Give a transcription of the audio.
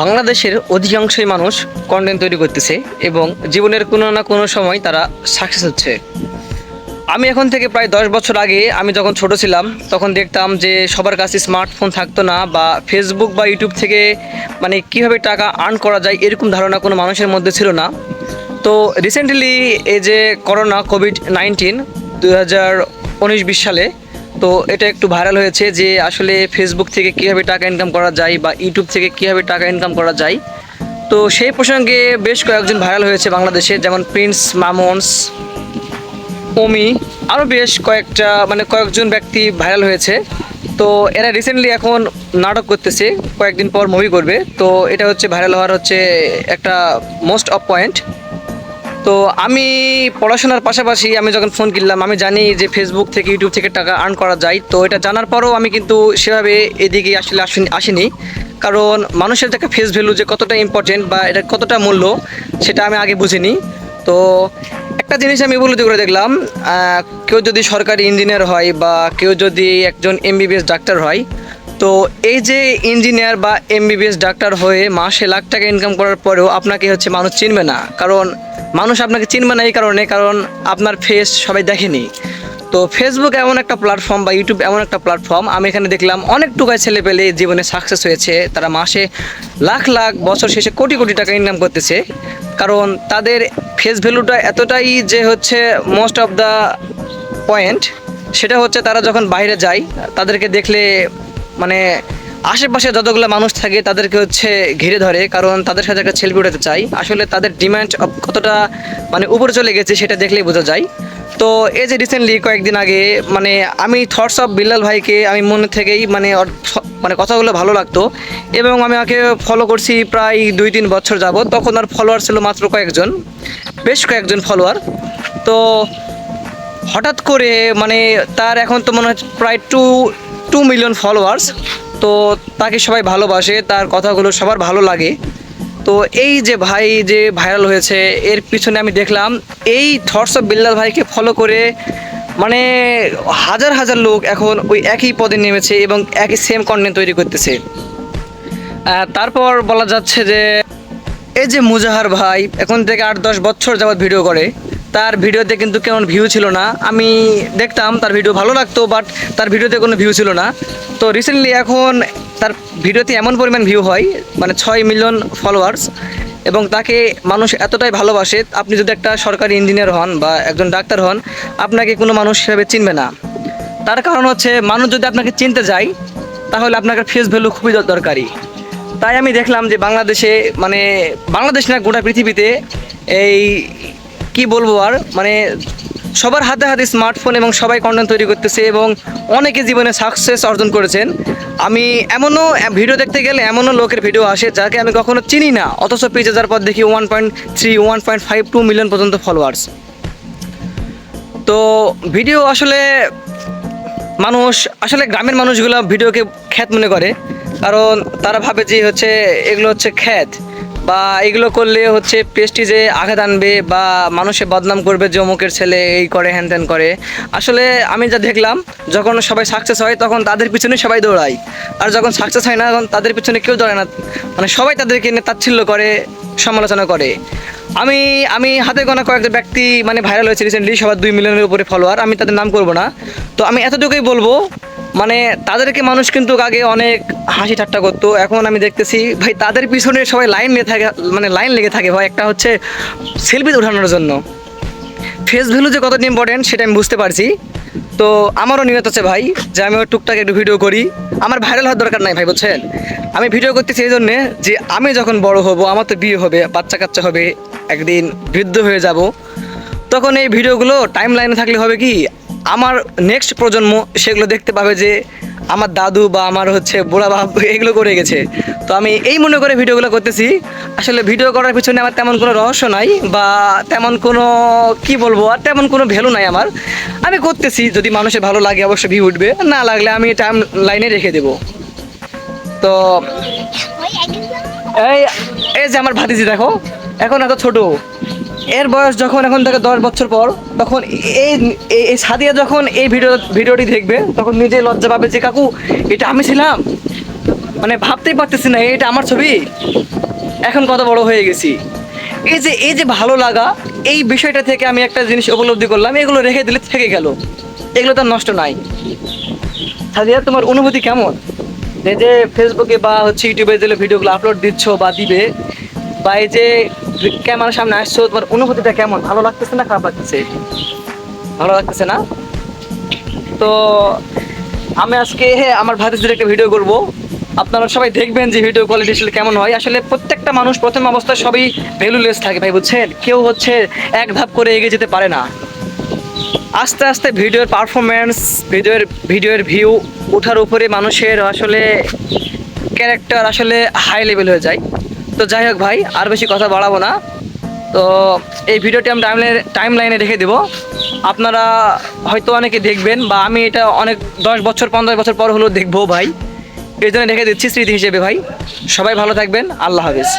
বাংলাদেশের অধিকাংশই মানুষ কন্টেন্ট তৈরি করতেছে এবং জীবনের কোনো না কোনো সময় তারা সাকসেস হচ্ছে। আমি এখন থেকে প্রায় দশ বছর আগে আমি যখন ছোট ছিলাম, তখন দেখতাম যে সবার কাছে স্মার্টফোন থাকতো না বা ফেসবুক বা ইউটিউব থেকে মানে কীভাবে টাকা আর্ন করা যায় এরকম ধারণা কোনো মানুষের মধ্যে ছিল না। তো রিসেন্টলি এই যে করোনা কোভিড নাইন্টিন দু হাজার উনিশ বিশ সালে তো এটা একটু ভাইরাল হয়েছে যে আসলে ফেসবুক থেকে কীভাবে টাকা ইনকাম করা যায় বা ইউটিউব থেকে কীভাবে টাকা ইনকাম করা যায়। তো সেই প্রসঙ্গে বেশ কয়েকজন ভাইরাল হয়েছে বাংলাদেশে, যেমন প্রিন্স মামন্স ওমি আরও বেশ কয়েকটা মানে কয়েকজন ব্যক্তি ভাইরাল হয়েছে। তো এরা রিসেন্টলি এখন নাটক করতেছে, কয়েকদিন পর মুভি করবে। তো এটা হচ্ছে ভাইরাল হওয়ার হচ্ছে একটা মোস্ট অফ পয়েন্ট তো আমি পড়াশোনার পাশাপাশি আমি যখন ফোন কিনলাম, আমি জানি যে ফেসবুক থেকে ইউটিউব থেকে টাকা আর্ন করা যায়। তো এটা জানার পরও আমি কিন্তু সেভাবে এদিকে আসলে আসিনি কারণ মানুষের একটা ফেস ভ্যালু যে কতটা ইম্পর্টেন্ট বা এটা কতটা মূল্য, সেটা আমি আগে বুঝিনি। তো একটা জিনিস আমি উপলব্ধি করে দেখলাম কেউ যদি সরকারি ইঞ্জিনিয়ার হয় বা কেউ যদি একজন এমবিবিএস ডাক্তার হয় তো এই যে ইঞ্জিনিয়ার বা এমবিবিএস ডাক্তার হয়ে মাসে লাখ টাকা ইনকাম করার পরেও আপনাকে হচ্ছে মানুষ চিনবে না। কারণ মানুষ আপনাকে চিনবে না এই কারণে, কারণ আপনার ফেস সবাই দেখেনি। তো ফেসবুক এমন একটা প্ল্যাটফর্ম বা ইউটিউব এমন একটা প্ল্যাটফর্ম আমি এখানে দেখলাম অনেক টুকায় ছেলে পেলে জীবনে সাকসেস হয়েছে। তারা মাসে লাখ লাখ বছর শেষে কোটি কোটি টাকা ইনকাম করতেছে। কারণ তাদের ফেস ভ্যালুটা এতটাই যে হচ্ছে মোস্ট অফ দ্য পয়েন্ট সেটা হচ্ছে তারা যখন বাইরে যায়, তাদেরকে দেখলে মানে আশেপাশে যতগুলো মানুষ থাকে তাদেরকে হচ্ছে ঘিরে ধরে, কারণ তাদের সাথে একটা সেলফি উঠাতে চাই। আসলে তাদের ডিমান্ড কতটা মানে উপরে চলে গেছে সেটা দেখলেই বোঝা যায়। তো এই যে রিসেন্টলি কয়েকদিন আগে মানে আমি থটস অফ বিল্লাল ভাইকে আমি মনে থেকেই মানে মানে কথাগুলো ভালো লাগতো। এবং আমি ওকে ফলো করছি প্রায় দুই তিন বছর যাবত তখন আর ফলোয়ার ছিল মাত্র কয়েকজন, বেশ কয়েকজন ফলোয়ার তো হঠাৎ করে মানে তার এখন তো মনে হচ্ছে প্রায় টু টু মিলিয়ন ফলোয়ার্স তো তাকে সবাই ভালোবাসে, তার কথাগুলো সবার ভালো লাগে। তো এই যে ভাই যে ভাইরাল হয়েছে, এর পিছনে আমি দেখলাম, এই থটস অফ বিল্লাল ভাইকে ফলো করে মানে হাজার হাজার লোক এখন ওই একই পদে নেমেছে এবং একই সেম কন্টেন্ট তৈরি করতেছে। তারপর বলা যাচ্ছে যে, এই যে মুজাহার ভাই, এখন থেকে আট দশ বছর যাবৎ ভিডিও করে। তার ভিডিওতে কিন্তু কেমন ভিউ ছিল না। আমি দেখতাম তার ভিডিও ভালো লাগতো বাট তার ভিডিওতে কোনো ভিউ ছিল না। তো রিসেন্টলি এখন তার ভিডিওতে এমন পরিমাণ ভিউ হয় মানে ছয় মিলিয়ন ফলোয়ার্স এবং তাকে মানুষ এতটাই ভালোবাসে, আপনি যদি একটা সরকারি ইঞ্জিনিয়ার হন বা একজন ডাক্তার হন, আপনাকে কোনো মানুষ সেভাবে চিনবে না। তার কারণ হচ্ছে, মানুষ যদি আপনাকে চিনতে যায়, তাহলে আপনাকে ফেস ভ্যালু খুবই দরকারি। তাই আমি দেখলাম যে বাংলাদেশে মানে বাংলাদেশ না, গোটা পৃথিবীতে এই কি বলব আর? মানে সবার হাতে হাতে স্মার্টফোন এবং সবাই কন্টেন্ট তৈরি করতেছে এবং অনেকে জীবনে সাকসেস অর্জন করেছেন। আমি এমনও ভিডিও দেখতে গেলে এমনও লোকের ভিডিও আসে যাকে আমি কখনো চিনি না, অথচ পেজে যাওয়ার পর দেখি one point three one point five two million পর্যন্ত ফলোয়ার্স তো ভিডিও আসলে মানুষ, আসলে গ্রামের মানুষগুলো ভিডিওকে খ্যাত মনে করে, কারণ তারা ভাবে যে হচ্ছে এগুলো হচ্ছে খ্যাত। বা এগুলো করলে হচ্ছে পেস্টিজে আঘাত আনবে বা মানুষে বদনাম করবে যে অমুকের ছেলে এই করে, হ্যান ত্যান করে। আসলে আমি যা দেখলাম, যখন সবাই সাকসেস হয়, তখন তাদের পিছনে সবাই দৌড়ায়। আর যখন সাকসেস হয় না, তখন তাদের পিছনে কেউ দৌড়ায় না। মানে সবাই তাদেরকে নিয়ে তাচ্ছিল্য করে, সমালোচনা করে। আমি আমি হাতে গোনা কয়েকজন ব্যক্তি মানে ভাইরাল হয়েছে রিসেন্টলি সবার দুই মিলিয়নের উপরে ফলোয়ার আমি তাদের নাম করব না। তো আমি এতটুকুই বলব মানে তাদেরকে মানুষ কিন্তু আগে অনেক হাসি ঠাট্টা করতো, এখন আমি দেখতেছি, ভাই তাদের পিছনে সবাই লাইন লেগে থাকে মানে লাইন লেগে থাকে, ভাই একটা হচ্ছে সেলফি ওঠানোর জন্য। ফেস ভ্যালু যে কতটা ইম্পর্টেন্ট সেটা আমি বুঝতে পারছি। তো আমারও নিয়ত আছে ভাই, যে আমি টুকটাক একটু ভিডিও করি। আমার ভাইরাল হওয়ার দরকার নাই ভাই, বুঝছেন? আমি ভিডিও করতেছি এই জন্যে যে আমি যখন বড় হব, আমার তো বিয়ে হবে বাচ্চা কাচ্চা হবে একদিন বৃদ্ধ হয়ে যাব। তখন এই ভিডিওগুলো টাইম লাইনে থাকলে হবে কি আমার নেক্সট প্রজন্ম সেগুলো দেখতে পাবে যে আমার দাদু বা আমার হচ্ছে বুড়া বাপ এগুলো করে গেছে। তো আমি এই মনে করে ভিডিওগুলো করতেছি। আসলে ভিডিও করার পিছনে আমার তেমন কোনো রহস্য নাই বা তেমন কোনো কি বলব আর তেমন কোনো ভ্যালু নাই আমার। আমি করতেছি যদি মানুষের ভালো লাগে অবশ্যই ভিউ উঠবে না লাগলে আমি টাইম লাইনে রেখে দেবো। তো এই এই যে আমার ভাতিজি দেখো। এখন এত ছোট। এর বয়স যখন এখন থেকে দশ বছর পর, তখন এই, এই- সাদিয়া যখন এই ভিডিও, ভিডিওটি দেখবে, তখন নিজে লজ্জা পাবে যে, কাকু, এটা আমি ছিলাম। মানে ভাবতেই পারতেছি না, এটা আমার ছবি? এখন কত বড় হয়ে গেছি। এই যে এই যে ভালো লাগা, এই বিষয়টা থেকে আমি একটা জিনিস উপলব্ধি করলাম, এগুলো রেখে দিলে থেকে গেল। এগুলো তো নষ্ট নাই। সাদিয়া, তোমার অনুভূতি কেমন? যে ফেসবুকে বা হচ্ছে ইউটিউবে যে ভিডিওগুলো আপলোড দিচ্ছ বা দিবে, বা এই যে ক্যামেরার সামনে আসছো, তোমার অনুভূতিটা কেমন? ভালো লাগতেছে না খারাপ লাগতেছে? ভালো লাগতেছে না? তো আমি আজকে আমার ভাতিজির একটা ভিডিও করব। আপনারা সবাই দেখবেন যে ভিডিও কোয়ালিটি আসলে কেমন হয়। আসলে প্রত্যেকটা মানুষ প্রথম অবস্থায় সবই ভ্যালুলেস থাকে, ভাই, বুঝছেন? কেউ হচ্ছে এক ধাপ করে এগিয়ে যেতে পারে না। আস্তে আস্তে ভিডিওর পারফরমেন্স ভিডিওর ভিডিওর ভিউ ওঠার উপরে মানুষের আসলে ক্যারেক্টার আসলে হাই লেভেল হয়ে যায়। তো যাই হোক ভাই, আর বেশি কথা বাড়াবো না। তো এই ভিডিওটি আমি টাইম টাইম লাইনে রেখে দেবো। আপনারা হয়তো অনেকে দেখবেন বা আমি এটা অনেক দশ বছর, পনেরো বছর পর হলেও দেখব ভাই। এই জন্য রেখে দিচ্ছি স্মৃতি হিসেবে ভাই। সবাই ভালো থাকবেন। আল্লাহ হাফিজ।